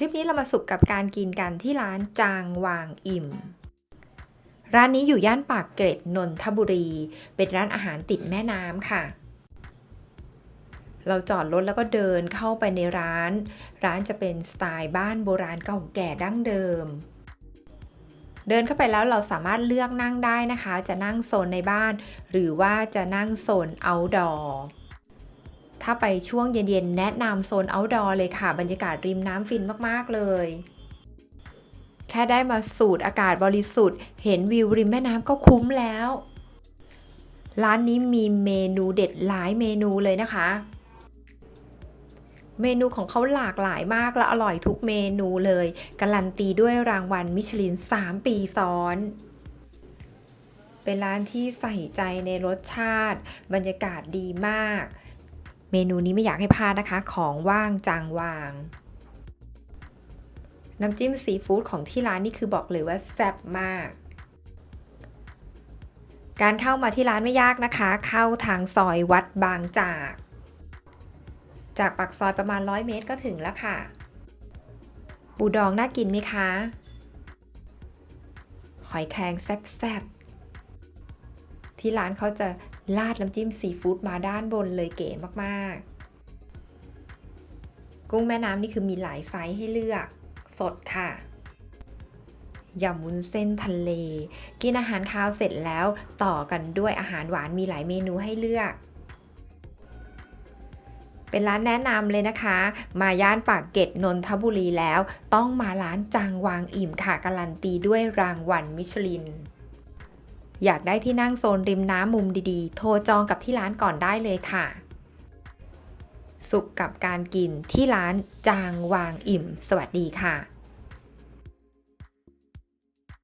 ลิปนี้เรามาสุกกับการกินกันที่ร้านจางวางอิ่ม ร้านนี้อยู่ย่านปากเกร็ดนนทบุรี เป็นร้านอาหารติดแม่น้ำค่ะ เราจอดรถแล้วก็เดินเข้าไปในร้าน ร้านจะเป็นสไตล์บ้านโบราณเก่าแก่ดั้งเดิม เดินเข้าไปแล้วเราสามารถเลือกนั่งได้นะคะ จะนั่งโซนในบ้าน หรือว่าจะนั่งโซน outdoor ถ้าไปช่วงเย็นๆ แนะนำโซน outdoor เลยค่ะ บรรยากาศริมน้ำฟินมากๆเลย แค่ได้มาสูดอากาศบริสุทธิ์ เห็นวิวริมแม่น้ำก็คุ้มแล้ว ร้านนี้มีเมนูเด็ดหลายเมนูเลยนะคะ เมนูของเขาหลากหลายมากและอร่อยทุกเมนูเลย การันตีด้วยรางวัลมิชลิน 3 ปีซ้อนเป็นร้านที่ใส่ใจในรสชาติ บรรยากาศดีมาก เมนูนี้ไม่อยากให้พลาดนะคะ ของว่างจางวาง น้ำจิ้มซีฟู้ดของที่ร้านนี่คือบอกเลยว่าแซ่บมาก การเข้ามาที่ร้านไม่ยากนะคะ เข้าทางซอยวัดบางจาก จากปากซอยประมาณ 100 เมตรก็ถึงแล้วค่ะ ปูดองน่ากินไหมคะ หอยแครงแซ่บๆที่ร้านเขาจะ ราดน้ำจิ้มซีฟู้ดมาด้านบนเลยเก๋มากๆ กุ้งแม่น้ำนี่คือมีหลายไซส์ให้เลือกสดค่ะยำวุ้นเส้นทะเล กินอาหารคาวเสร็จแล้วต่อกันด้วยอาหารหวานมีหลายเมนูให้เลือก เป็นร้านแนะนำเลยนะคะ มาย่านปากเกร็ดนนทบุรีแล้ว ต้องมาร้านจางวางอิ่มค่ะ การันตีด้วยรางวัลมิชลิน อยากได้ที่นั่งโซนริมน้ำมุมดีๆ โทรจองกับที่ร้านก่อนได้เลยค่ะ สุขกับการกินที่ร้านจางวางอิ่ม สวัสดีค่ะ